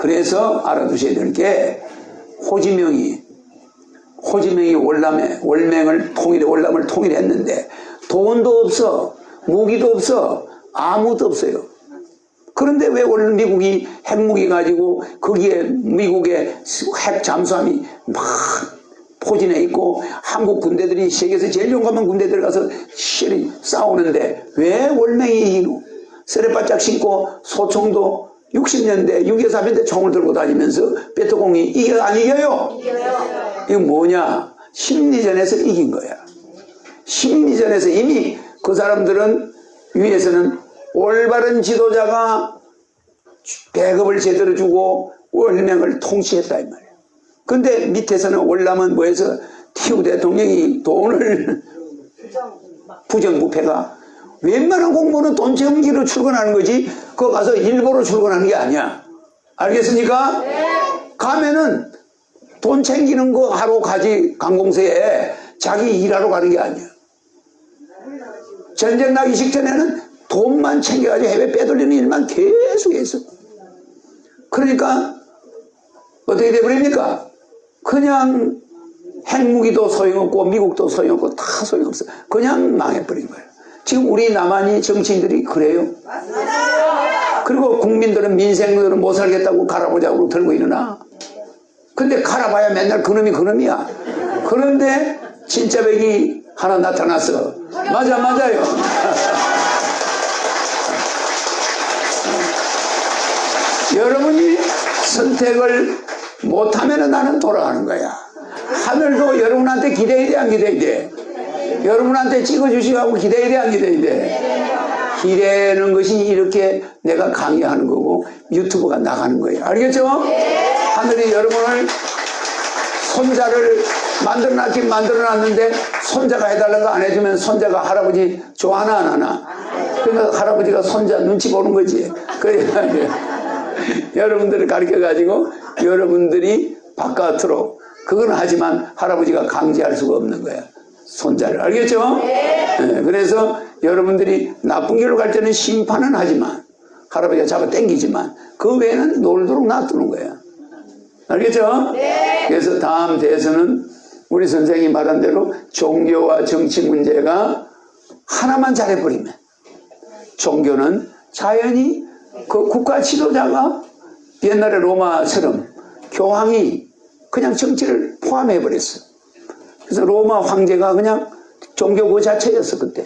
그래서 알아두셔야 될 게 호지명이 호지명이 월남에 월맹을 통일해 월남을 통일했는데 돈도 없어 무기도 없어 아무도 없어요. 그런데 왜 오늘 미국이 핵무기 가지고 거기에 미국의 핵 잠수함이 막 포진해 있고 한국 군대들이 세계에서 제일 용감한 군대들 가서 실이 싸우는데 왜 월맹이 이기노? 세례바짝 신고 소총도 60년대 6.25 사변 때 총을 들고 다니면서 베트공이 이겨 안 이겨요? 이거 뭐냐? 심리전에서 이긴 거야. 심리전에서 이미 그 사람들은 위에서는 올바른 지도자가 배급을 제대로 주고 월명을 통치했다 이 말이에요. 근데 밑에서는 월남은 뭐해서 티우 대통령이 돈을 부정부패가 웬만한 공무원은 돈 챙기로 출근하는 거지 그거 가서 일보로 출근하는 게 아니야. 알겠습니까? 가면은 돈 챙기는 거 하러 가지 관공서에 자기 일하러 가는 게 아니야. 전쟁 나기 직전에는 돈만 챙겨가지고 해외 빼돌리는 일만 계속 했어. 그러니까 어떻게 돼버립니까? 그냥 핵무기도 소용없고 미국도 소용없고 다 소용없어. 그냥 망해버린 거예요. 지금 우리 남한이 정치인들이 그래요. 그리고 국민들은 민생들은 못 살겠다고 갈아보자고 들고 일어나. 근데 갈아봐야 맨날 그놈이 그놈이야. 그런데 진짜 백이 하나 나타났어. 맞아 맞아요. 여러분이 선택을 못하면 나는 돌아가는 거야. 하늘도 여러분한테 기대야 돼, 안 기대야 돼? 여러분한테 찍어주시고 안 기대야 돼? 기대는 것이 이렇게 내가 강의하는 거고 유튜브가 나가는 거예요. 알겠죠? 하늘이 여러분을 손자를 만들어 놨긴 만들어 놨는데 손자가 해달라고 안 해주면 손자가 할아버지 좋아하나 안 하나? 그러니까 할아버지가 손자 눈치 보는 거지. 그래 여러분들을 가르쳐 가지고 여러분들이 바깥으로 그건 하지만 할아버지가 강제할 수가 없는 거야. 손자를 알겠죠? 네, 그래서 여러분들이 나쁜 길로 갈 때는 심판은 하지만 할아버지가 잡아 당기지만 그 외에는 놀도록 놔두는 거야. 알겠죠? 그래서 다음 대에서는 우리 선생이 말한 대로 종교와 정치 문제가 하나만 잘해버리면 종교는 자연히 그 국가 지도자가 옛날에 로마처럼 교황이 그냥 정치를 포함해 버렸어. 그래서 로마 황제가 그냥 종교 그 자체였어 그때.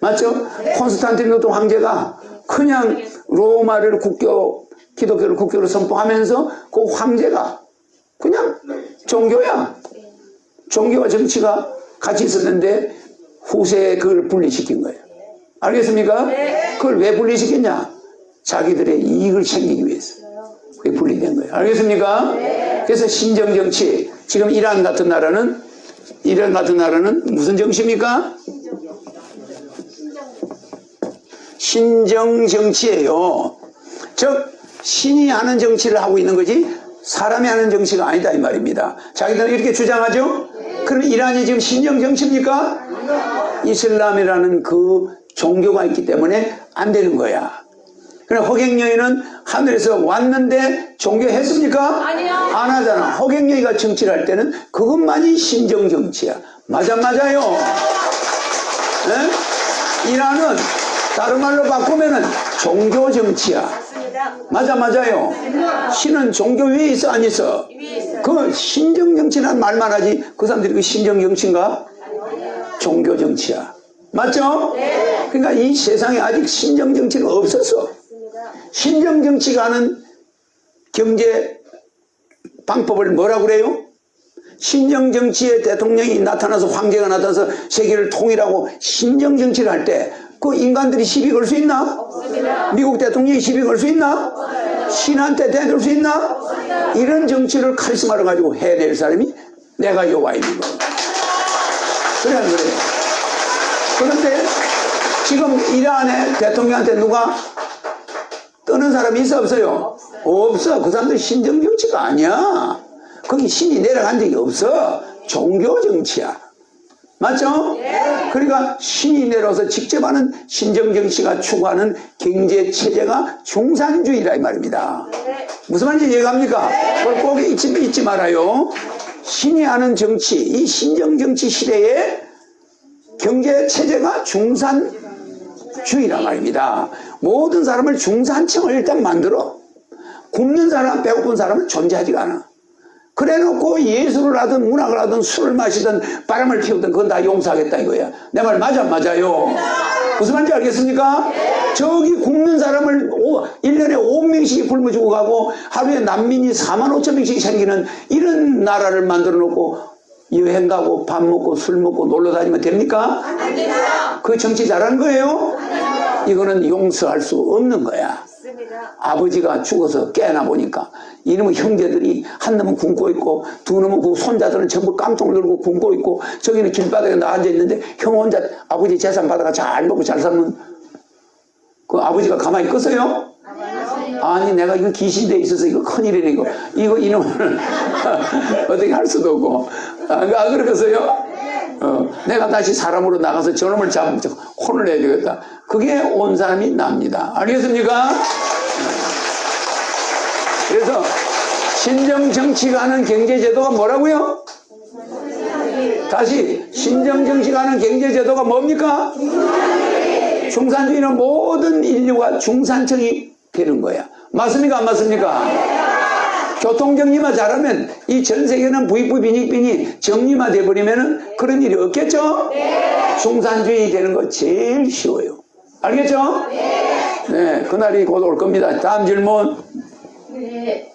맞죠? 콘스탄티노도 황제가 그냥 로마를 국교 기독교를 국교로 선포하면서 그 황제가 그냥 종교야. 종교와 정치가 같이 있었는데 후세에 그걸 분리시킨 거예요. 알겠습니까? 그걸 왜 분리시켰냐? 자기들의 이익을 챙기기 위해서. 그게 분리된 거예요. 알겠습니까? 그래서 신정정치, 지금 이란 같은 나라는, 이란 같은 나라는 무슨 정치입니까? 신정정치예요. 즉, 신이 하는 정치를 하고 있는 거지, 사람이 하는 정치가 아니다, 이 말입니다. 자기들은 이렇게 주장하죠? 그럼 이란이 지금 신정정치입니까? 이슬람이라는 그 종교가 있기 때문에 안 되는 거야. 그럼 허경영이는 하늘에서 왔는데 종교했습니까? 아니요. 안 하잖아. 허경영이가 정치를 할 때는 그것만이 신정 정치야. 맞아 맞아요. 네? 이란은 다른 말로 바꾸면은 종교 정치야. 맞아 맞아요. 신은 종교 위에 있어 안 있어? 그 신정 정치란 말만 하지 그 사람들이 그 신정 정치인가? 종교 정치야. 맞죠? 네. 그러니까 이 세상에 아직 신정 정치는 없었어. 신정 정치가 하는 경제 방법을 뭐라고 그래요? 신정 정치의 대통령이 나타나서 황제가 나타나서 세계를 통일하고 신정 정치를 할 때 그 인간들이 시비 걸 수 있나? 없습니다. 미국 대통령이 시비 걸 수 있나? 신한테 대들 수 있나? 이런 정치를 카리스마를 가지고 해낼 사람이 내가 있는 거예요. 그래 안 그래요? 그런데 지금 이란의 대통령한테 누가 떠는 사람이 있어 없어요? 없어. 그 사람들 신정 정치가 아니야. 거기 신이 내려간 적이 없어. 종교 정치야. 맞죠? 그러니까 신이 내려서 직접 하는 신정정치가 추구하는 경제 체제가 중산주의라 이 말입니다. 무슨 말인지 이해갑니까? 그걸 꼭 잊지, 잊지 말아요. 신이 하는 정치, 이 신정정치 시대에 경제 체제가 중산 주의란 말입니다. 모든 사람을 중산층을 일단 만들어. 굶는 사람, 배고픈 사람은 존재하지가 않아. 그래 놓고 예술을 하든 문학을 하든 술을 마시든 바람을 피우든 그건 다 용서하겠다 이거야. 내 말 맞아, 맞아요. 무슨 말인지 알겠습니까? 저기 굶는 사람을 오, 1년에 5명씩 굶어주고 가고 하루에 난민이 4만 5천 명씩 생기는 이런 나라를 만들어 놓고 여행 가고 밥 먹고 술 먹고 놀러 다니면 됩니까? 그 정치 잘하는 거예요? 이거는 용서할 수 없는 거야. 아버지가 죽어서 깨나 보니까 이놈의 형제들이 한 놈은 굶고 있고 두 놈은 그 손자들은 전부 깜짝 놀고 굶고 있고 저기는 길바닥에 나 앉아 있는데 형 혼자 아버지 재산 받아가 잘 먹고 잘 살면 그 아버지가 가만히 있겠어요? 아니 내가 이거 귀신돼 있어서 이거 큰일이네 이거 이놈을 어떻게 할 수도 없고 안, 안 그러겠어요? 어, 내가 다시 사람으로 나가서 저놈을 잡으면 혼을 내야 되겠다 그게 온 사람이 납니다 알겠습니까? 그래서 신정 정치가 하는 경제 제도가 뭐라고요? 다시 신정 정치가 하는 경제 제도가 뭡니까? 중산주의는 모든 인류가 중산층이 되는 거야. 맞습니까? 안 맞습니까? 교통정리만 잘하면 이 전 세계는 부익부 빈익빈이 정리만 돼버리면 그런 일이 없겠죠? 중산주의 되는 거 제일 쉬워요. 알겠죠? 네, 그날이 곧 올 겁니다. 다음 질문. 네.